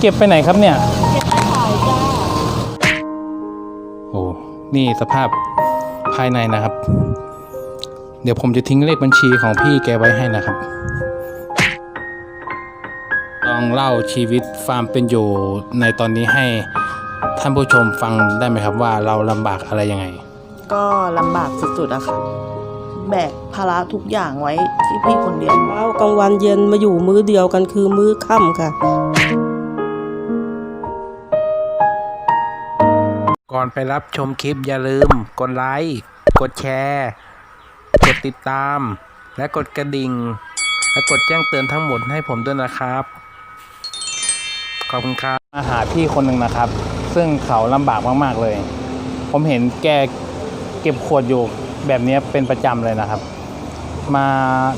เก็บไปไหนครับเนี่ย เก็บไปขายจ้า โอ้ นี่สภาพภายในนะครับ เดี๋ยวผมจะทิ้งเลขบัญชีของพี่แกไว้ให้นะครับ ลองเล่าชีวิตฟาร์มเป็นอยู่ในตอนนี้ให้ท่านผู้ชมฟังได้ไหมครับว่าเราลำบากอะไรยังไง ก็ลำบากสุดๆอะค่ะ แบกภาระทุกอย่างไว้ที่พี่คนเดียวเช้ากลางวันเย็นมาอยู่มื้อเดียวกันคือมื้อค่ำค่ะ ก่อนไปรับชมคลิปอย่าลืม กดไลค์ กดแชร์ กดติดตาม และกดกระดิ่ง และกดแจ้งเตือนทั้งหมดให้ผมด้วยนะครับ ขอบคุณครับมาหาพี่คนหนึ่งนะครับ ซึ่งเขาลำบากมากๆเลย ผมเห็นแกเก็บขวดอยู่แบบนี้เป็นประจำเลยนะครับ มา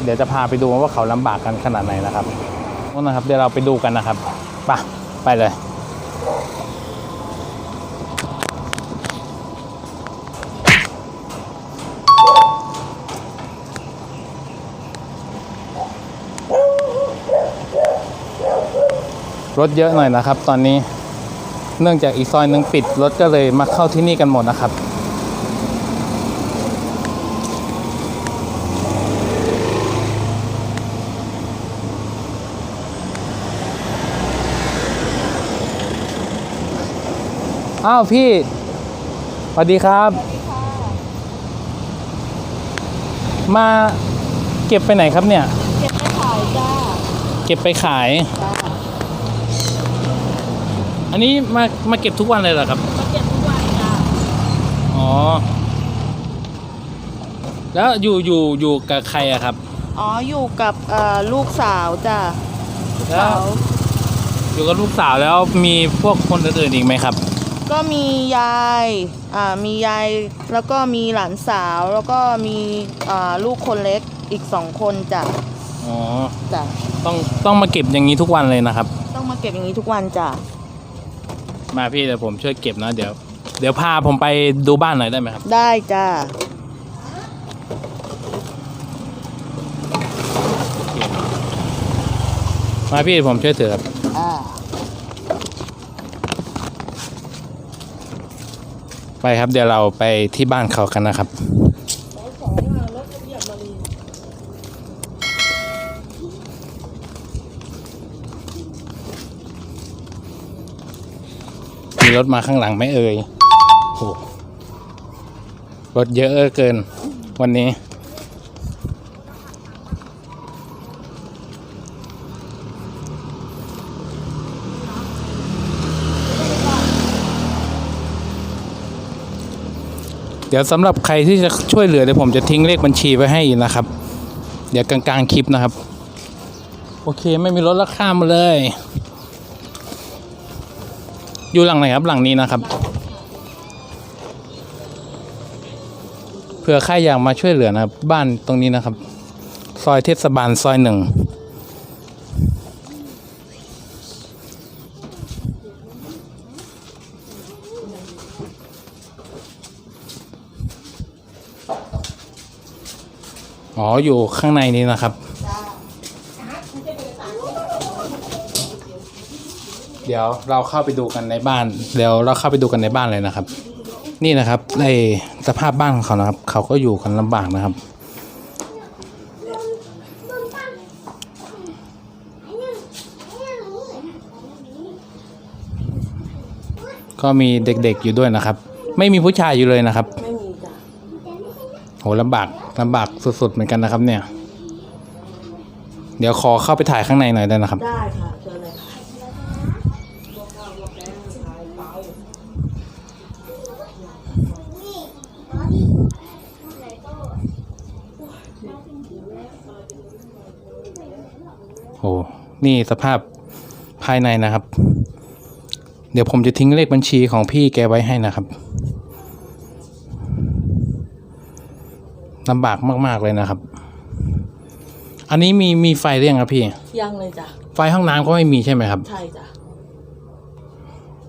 เดี๋ยวจะพาไปดูว่าเขาลำบากกันขนาดไหนนะครับนู่นนะครับ เดี๋ยวเราไปดูกันนะครับไปไปเลย รถเยอะหน่อยนะครับ ตอนนี้เนื่องจากอีกซอยหนึ่งปิดรถก็เลยมาเข้าที่นี่กันหมดนะครับอ้าวพี่สวัสดีครับ มาเก็บไปไหนครับเนี่ย เก็บไปขายจ้า เก็บไปขายจ้า อันนี้มามาเก็บทุกวันเลยเหรอครับ มาเก็บทุกวันจ้าอ๋อ แล้วอยู่อยู่อยู่กับใครอะครับ อ๋ออยู่กับเอ่อลูกสาวจ้าลูกแล้วสาวอยู่กับลูกสาวแล้วมีพวกคนอื่นๆอีกไหมครับ ก็มียายอ่ามียายแล้วก็มีหลานสาวแล้วก็มีอ่าลูกคนเล็กอีกสองคนจ้ะอ๋อ จ้ะต้องต้องมาเก็บอย่างนี้ทุกวันเลยนะครับ ต้องมาเก็บอย่างนี้ทุกวันจ้ะ มาพี่เดี๋ยวผมช่วยเก็บนะเดี๋ยว เดี๋ยวพาผมไปดูบ้านหน่อยได้ไหมครับ ได้จ้ามาพี่ผมช่วยถือครับอ่าไปครับเดี๋ยวเราไปที่บ้านเขากันนะครับ มีรถมาข้างหลังไม่เอ่ยโอ้รถเยอะเกิน วันนี้ เดี๋ยวสำหรับใครที่จะช่วยเหลือเดี๋ยวผมจะทิ้งเลขบัญชีไว้ให้นะครับ เดี๋ยวกลางๆคลิปนะครับ โอเคไม่มีรถแล้วข้ามมาเลย อยู่หลังไหนครับหลังนี้นะครับ เผื่อใครอยากมาช่วยเหลือนะครับ บ้านตรงนี้นะครับ ซอยเทศบาลซอยหนึ่งอ๋ออยู่ข้างในนี้นะครับ เดี๋ยวเราเข้าไปดูกันในบ้านเดี๋ยวเราเข้าไปดูกันในบ้านเลยนะครับ นี่นะครับในสภาพบ้านของเขานะครับ เขาก็อยู่กันลำบากนะครับ ก็มีเด็กๆอยู่ด้วยนะครับ ไม่มีผู้ชายอยู่เลยนะครับโหลำบากลำบากสุดๆเหมือนกันนะครับ เนี่ย เดี๋ยวขอเข้าไปถ่ายข้างในหน่อยได้นะครับ ได้ค่ะ โห นี่สภาพภายในนะครับ เดี๋ยวผมจะทิ้งเลขบัญชีของพี่แกไว้ให้นะครับลำบากมาก ๆ เลยนะครับ อันนี้มีมีไฟหรือยังครับพี่ ยังเลยจ้ะ ไฟห้องน้ำก็ไม่มีใช่ไหมครับ ใช่จ้ะ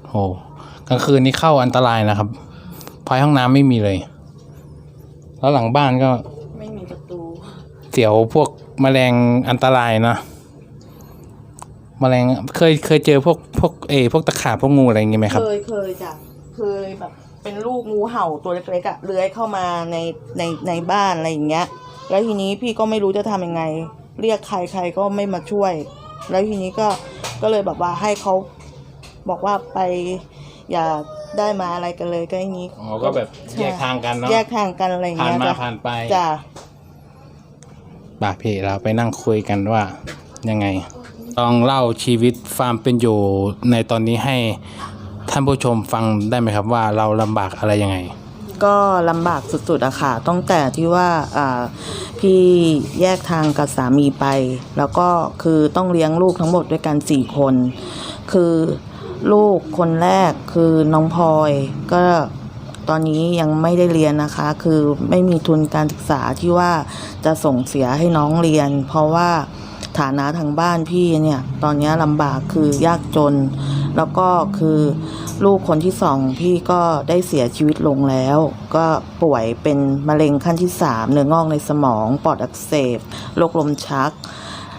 โหกลางคืนนี้เข้าอันตรายนะครับ ไฟห้องน้ำไม่มีเลย แล้วหลังบ้านก็ ไม่มีประตู เสียวพวกแมลงอันตรายนะ แมลงเคยเคยเจอพวกพวกเออพวกตะขาบพวกงูอะไรอย่างงี้ไหมครับ เคยเคยจ้ะเคยแบบเป็นลูกงูเห่าตัวเล็กๆอะเลื้อยเข้ามาในในในบ้านอะไรอย่างเงี้ย แล้วทีนี้พี่ก็ไม่รู้จะทำยังไง เรียกใครใครก็ไม่มาช่วย แล้วทีนี้ก็ก็เลยแบบว่าให้เขาบอกว่าไปอย่าได้มาอะไรกันเลยก็อย่างนี้ อ๋อก็แบบแยกทางกันเนาะแยกทางกันอะไรอย่างผ่านเงี้ยมาจ้ะผ่านไปจ้ะบาพี่เราไปนั่งคุยกันว่ายังไง ลองเล่าชีวิตความเป็นอยู่ในตอนนี้ให้ท่านผู้ชมฟังได้ไหมครับว่าเราลำบากอะไรยังไง ก็ลำบากสุดๆอะค่ะตั้งแต่ที่ว่าอ่าพี่แยกทางกับสามีไป แล้วก็คือต้องเลี้ยงลูกทั้งหมดด้วยกันสี่คน คือลูกคนแรกคือน้องพลอยก็ตอนนี้ยังไม่ได้เรียนนะคะ คือไม่มีทุนการศึกษาที่ว่าจะส่งเสียให้น้องเรียน เพราะว่า ฐานะทางบ้านพี่เนี่ย ตอนนี้ลำบากคือยากจน แล้วก็คือลูกคนที่สองพี่ก็ได้เสียชีวิตลงแล้ว ก็ป่วยเป็นมะเร็งขั้นที่สามเนื้องอกในสมองปอดอักเสบโรคลมชัก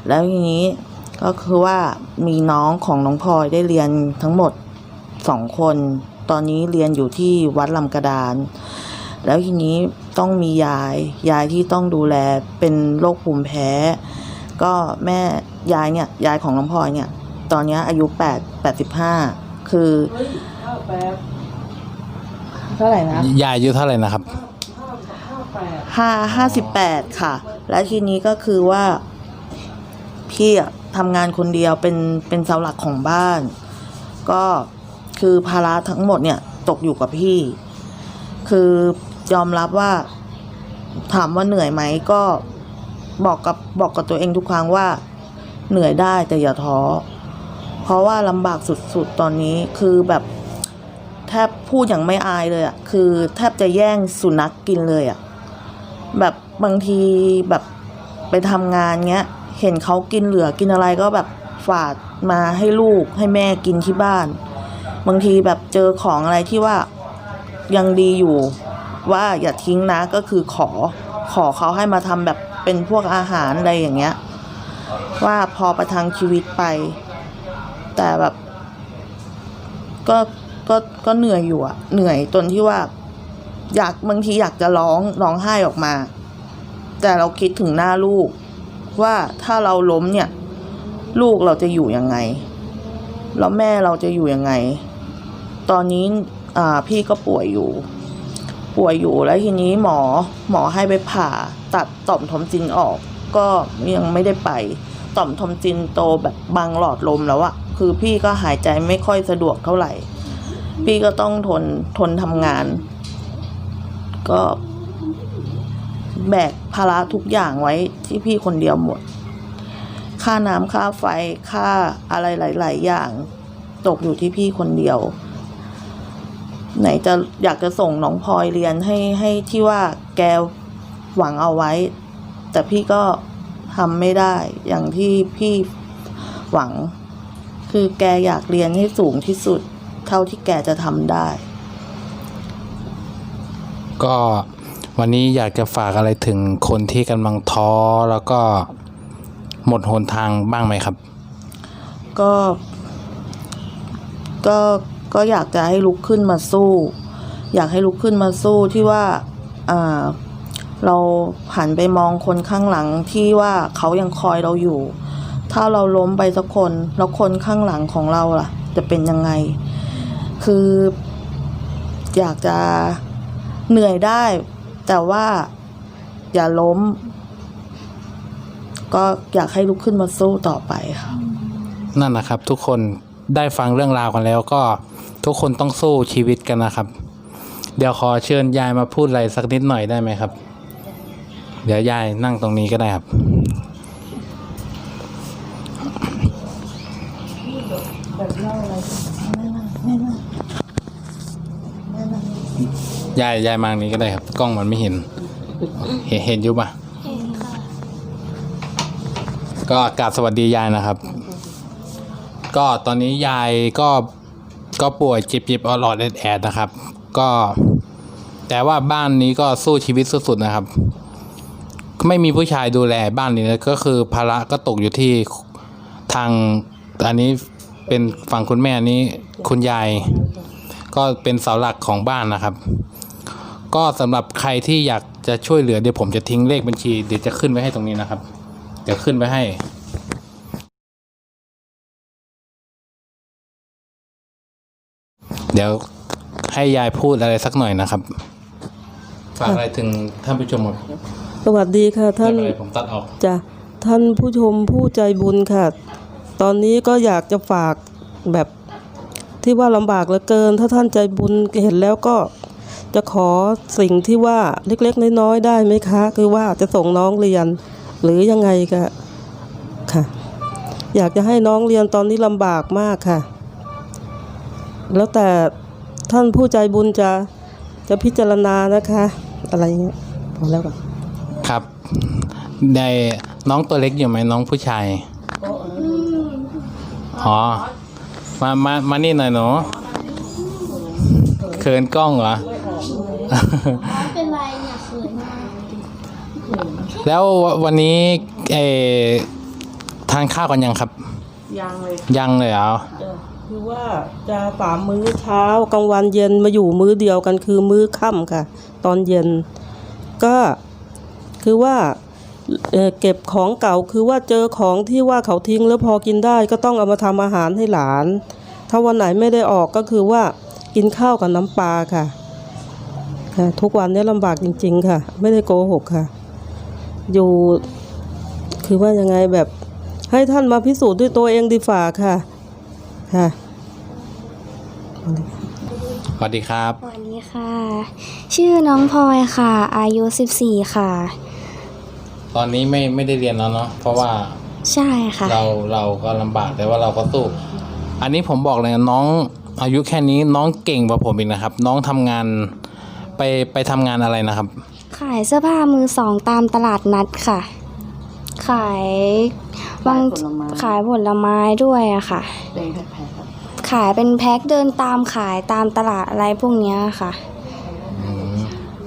แล้วทีนี้ก็คือว่ามีน้องของน้องพลอยได้เรียนทั้งหมดสองคน ตอนนี้เรียนอยู่ที่วัดลำกระดาน แล้วทีนี้ต้องมียาย ยายที่ต้องดูแลเป็นโรคภูมิแพ้ ก็แม่ยายเนี่ยยายของน้องพลอยเนี่ย ตอนเนี้ยอายุแปดแปดสิบห้าคือเท่าไหร่นะยายอายุเท่าไหร่นะครับห้าห้าสิบแปดค่ะ และทีนี้ก็คือว่าพี่อะทำงานคนเดียวเป็นเป็นเสาหลักของบ้าน ก็คือภาระทั้งหมดเนี่ยตกอยู่กับพี่ คือยอมรับว่าถามว่าเหนื่อยไหมก็ บอกกับบอกกับตัวเองทุกครั้งว่า เหนื่อยได้แต่อย่าท้อเพราะว่าลำบากสุดๆตอนนี้คือแบบแทบพูดอย่างไม่อายเลยอะคือแทบจะแย่งสุนัขกกินเลยอะแบบบางทีแบบไปทำงานเงี้ย เห็นเขากินเหลือกินอะไรก็แบบฝาดมาให้ลูกให้แม่กินที่บ้าน บางทีแบบเจอของอะไรที่ว่ายังดีอยู่ ว่าอย่าทิ้งนะก็คือขอขอเขาให้มาทำแบบ เป็นพวกอาหารอะไรอย่างเงี้ย ว่าพอประทังชีวิตไป แต่แบบก็ก็ก็เหนื่อยอยู่อะเหนื่อยจนที่ว่า อยากบางทีอยากจะร้องร้องไห้ออกมา แต่เราคิดถึงหน้าลูก ว่าถ้าเราล้มเนี่ย ลูกเราจะอยู่ยังไงแล้วแม่เราจะอยู่ยังไง ตอนนี้อ่าพี่ก็ป่วยอยู่ ป่วยอยู่แล้วทีนี้หมอหมอให้ไปผ่าตัดต่อมทอมซินออก ก็ยังไม่ได้ไป ต่อมทอมซินโตแบบบางหลอดลมแล้วอะคือพี่ก็หายใจไม่ค่อยสะดวกเท่าไหร่ พี่ก็ต้องทนทนทำงาน ก็แบกภาระทุกอย่างไว้ที่พี่คนเดียวหมด ค่าน้ำค่าไฟค่าอะไรหลาย ๆ อย่าง ตกอยู่ที่พี่คนเดียว ไหนจะอยากจะส่งน้องพลอยเรียนให้ให้ที่ว่าแกหวังเอาไว้ แต่พี่ก็ทำไม่ได้อย่างที่พี่หวัง คือแกอยากเรียนให้สูงที่สุด เท่าที่แกจะทำได้ ก็วันนี้อยากจะฝากอะไรถึงคนที่กำลังท้อแล้วก็หมดหนทางบ้างไหมครับ ก็ ก็ ก็อยากจะให้ลุกขึ้นมาสู้ อยากให้ลุกขึ้นมาสู้ที่ว่าอ่าเราหันไปมองคนข้างหลังที่ว่าเขายังคอยเราอยู่ ถ้าเราล้มไปสักคน แล้วคนข้างหลังของเราล่ะ จะเป็นยังไง คือ อยากจะเหนื่อยได้ แต่ว่าอย่าล้ม ก็อยากให้ลุกขึ้นมาสู้ต่อไปค่ะนั่นนะครับทุกคนได้ฟังเรื่องราวกันแล้วก็ ทุกคนต้องสู้ชีวิตกันนะครับ เดี๋ยวขอเชิญยายมาพูดอะไรสักนิดหน่อยได้ไหมครับ เดี๋ยวยายนั่งตรงนี้ก็ได้ครับยายยายมางนี้ก็ได้ครับ กล้องมันไม่เห็น เห็นเห็นอยู่ปะก็กาบสวัสดียายนะครับ ก็ตอนนี้ยายก็ ก็ป่วยจิบจิบอลอดแอดแอดนะครับ ก็ แต่ว่าบ้านนี้ก็สู้ชีวิตสุดๆนะครับ ไม่มีผู้ชายดูแลบ้านนี้นะก็คือภาระก็ตกอยู่ที่ทางอันนี้เป็นฝั่งคุณแม่นนี้คุณยาย ก็เป็นเสาหลักของบ้านนะครับ ก็สำหรับใครที่อยากจะช่วยเหลือเดี๋ยวผมจะทิ้งเลขบัญชีเดี๋ยวจะขึ้นไว้ให้ตรงนี้นะครับ เดี๋ยวขึ้นไว้ให้ เดี๋ยวให้ยายพูดอะไรสักหน่อยนะครับ ฝากอะไรถึงท่านผู้ชมครับสวัสดีค่ะไม่ท่านเป็นไรผมตัดออก จ้ะท่านผู้ชมผู้ใจบุญค่ะ ตอนนี้ก็อยากจะฝากแบบที่ว่าลำบากเหลือเกิน ถ้าท่านใจบุญเห็นแล้วก็จะขอสิ่งที่ว่าเล็กๆน้อยๆได้ไหมคะ คือว่าจะส่งน้องเรียน หรือยังไงก็ค่ะ อยากจะให้น้องเรียนตอนนี้ลำบากมากค่ะ แล้วแต่ท่านผู้ใจบุญจะจะพิจารณานะคะ อะไรเงี้ยพอแล้วก่อนครับในน้องตัวเล็กอยู่ไหมน้องผู้ชายอ๋อมามามานี่หน่อยหนูเขินกล้องเหรอไม่เป็นไรเนี่ยเขินมากแล้ววันนี้เออทานข้าวกันยังครับ ยังเลยยังเลยเหรอ คือว่าจะสามมื้อเช้ากลางวันเย็นมาอยู่มื้อเดียวกันคือมื้อค่ำค่ะ ตอนเย็น ก็คือว่าเเก็บของเก่าคือว่าเจอของที่ว่าเขาทิ้งแล้วพอกินได้ก็ต้องเอามาทำอาหารให้หลาน ถ้าวันไหนไม่ได้ออกก็คือว่ากินข้าวกับน้ำปลาค่ะค่ะ ทุกวันนี้ลำบากจริง ๆ ค่ะ ไม่ได้โกหกค่ะ อยู่คือว่ายังไงแบบให้ท่านมาพิสูจน์ด้วยตัวเองดีฝ่าค่ะ ค่ะ สวัสดีครับ สวัสดีค่ะ ชื่อน้องพลอยค่ะ อายุ 14 ค่ะ ตอนนี้ไม่ไม่ได้เรียนแล้วเนาะเพราะว่าใช่ค่ะ เราเราก็ลำบากแต่ว่าเราก็สู้ อันนี้ผมบอกเลยนะน้องอายุแค่นี้น้องเก่งกว่าผมอีกนะครับ น้องทำงานไปไปทำงานอะไรนะครับ ขายเสื้อผ้ามือสองตามตลาดนัดค่ะ ขายบางขายผลไม้ ขายผลไม้ด้วยอะค่ะเป็นแพ็คๆครับ ขายเป็นแพ็คเดินตามขายตามตลาดอะไรพวกเนี้ยค่ะ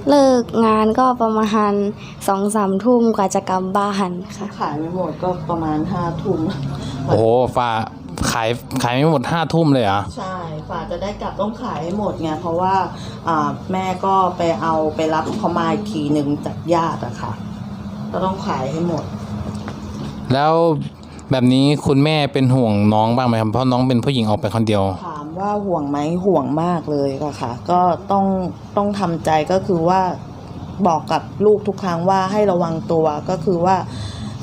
เลิกงานก็ประมาณสองสามทุ่มกว่าจะกลับบ้านค่ะ ขายไม่หมดก็ประมาณห้าทุ่มโอ้โหฝ่าขายขายไม่หมดห้าทุ่มเลยเหรอใช่ฝ่าจะได้กลับต้องขายให้หมดไงเพราะว่าอ่าแม่ก็ไปเอาไปรับเขามาอีกทีหนึ่งจากญาติอะค่ะ ก็ต้องขายให้หมด แล้ว แบบนี้คุณแม่เป็นห่วงน้องบ้างไหมครับเพราะน้องเป็นผู้หญิงออกไปคนเดียว ถามว่าห่วงไหมห่วงมากเลยก็ค่ะ ก็ต้องต้องทำใจก็คือว่าบอกกับลูกทุกครั้งว่าให้ระวังตัวก็คือว่า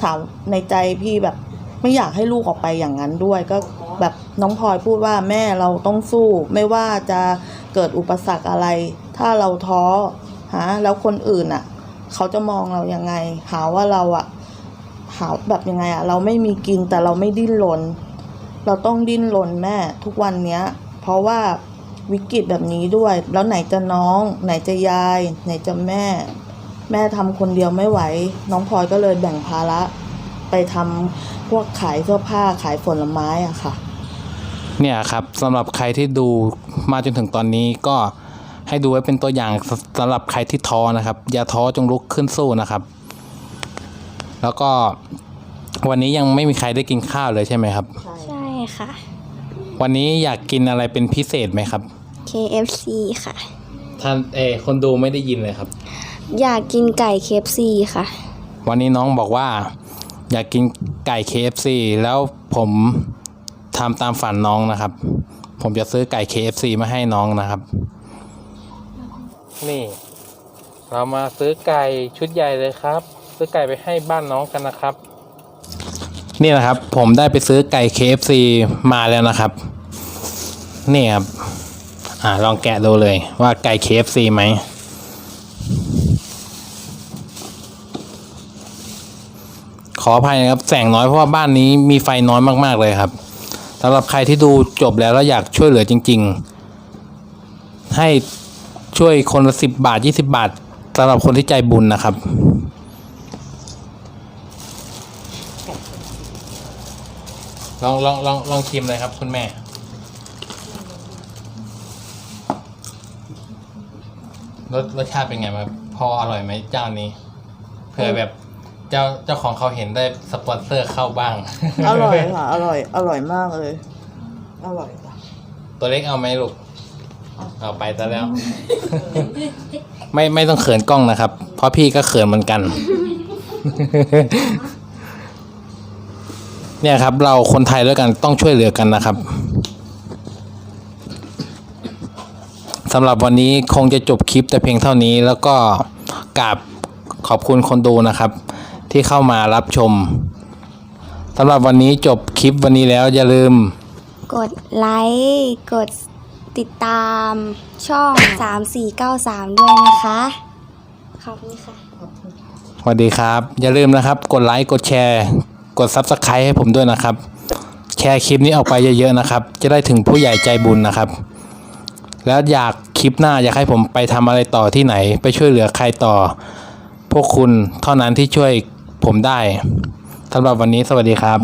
ถามในใจพี่แบบไม่อยากให้ลูกออกไปอย่างนั้นด้วย ก็แบบน้องพลอยพูดว่าแม่เราต้องสู้ ไม่ว่าจะเกิดอุปสรรคอะไร ถ้าเราท้อฮะแล้วคนอื่นอะ เขาจะมองเรายังไงหาว่าเราอะ หาแบบยังไงอะเราไม่มีกินแต่เราไม่ดิ้นรนเราต้องดิ้นรนแม่ทุกวันเนี้ย เพราะว่าวิกฤตแบบนี้ด้วย แล้วไหนจะน้อง ไหนจะยาย ไหนจะแม่ แม่ทำคนเดียวไม่ไหว น้องพลอยก็เลยแบ่งภาระ ไปทำพวกขายเสื้อผ้าขายผลไม้อะค่ะ เนี่ยครับสำหรับใครที่ดูมาจนถึงตอนนี้ก็ให้ดูไว้เป็นตัวอย่างสำหรับใครที่ท้อนะครับ อย่าท้อจงลุกขึ้นสู้นะครับ แล้วก็วันนี้ยังไม่มีใครได้กินข้าวเลยใช่ไหมครับ ใช่ค่ะ วันนี้อยากกินอะไรเป็นพิเศษไหมครับ KFC ค่ะ ท่านเออคนดูไม่ได้ยินเลยครับ อยากกินไก่ KFC ค่ะ วันนี้น้องบอกว่า อยากกินไก่ KFC แล้วผมทำตามฝันน้องนะครับ ผมจะซื้อไก่ KFC มาให้น้องนะครับ นี่ เรามาซื้อไก่ชุดใหญ่เลยครับ ซื้อไก่ไปให้บ้านน้องกันนะครับ นี่นะครับ ผมได้ไปซื้อไก่ KFC มาแล้วนะครับ นี่ครับ อ่าลองแกะดูเลยว่าไก่ KFC ไหมขออภัยนะครับแสงน้อยเพราะว่าบ้านนี้มีไฟน้อยมากๆเลยครับสำหรับใครที่ดูจบแล้วแล้วอยากช่วยเหลือจริง ๆ ให้ช่วยคนละสิบบาทยี่สิบาทสำหรับคนที่ใจบุญนะครับ ลองลองลองลองชิมเลยครับ คุณแม่ รสรสชาติเป็นไงครับพออร่อยไหมเจ้านี้เผื่อแบบเจ้าเจ้าของเขาเห็นได้สปอนเซอร์เข้าบ้าง อร่อยค่ะ อร่อย อร่อยมากเลย อร่อยค่ะตัวเล็กเอาไหมลูก เอาไปซะแล้ว ไม่ไม่ต้องเขินกล้องนะครับ เพราะพี่ก็เขินเหมือนกัน เนี่ยครับเราคนไทยด้วยกันต้องช่วยเหลือกันนะครับสำหรับวันนี้คงจะจบคลิปแต่เพียงเท่านี้ แล้วก็กราบขอบคุณคนดูนะครับ ที่เข้ามารับชมสำหรับวันนี้จบคลิปวันนี้แล้วอย่าลืม กดไลค์กดติดตามช่อง 3493 ด้วยนะคะ ขอบคุณค่ะ สวัสดีครับ อย่าลืมนะครับ กดไลค์กดแชร์ กด Subscribe ให้ผมด้วยนะครับ แชร์คลิปนี้ออกไปเยอะๆนะครับ จะได้ถึงผู้ใหญ่ใจบุญนะครับ แล้วอยากคลิปหน้าอยากให้ผมไปทำอะไรต่อที่ไหน ไปช่วยเหลือใครต่อ พวกคุณเท่านั้นที่ช่วยผมได้สำหรับวันนี้สวัสดีครับ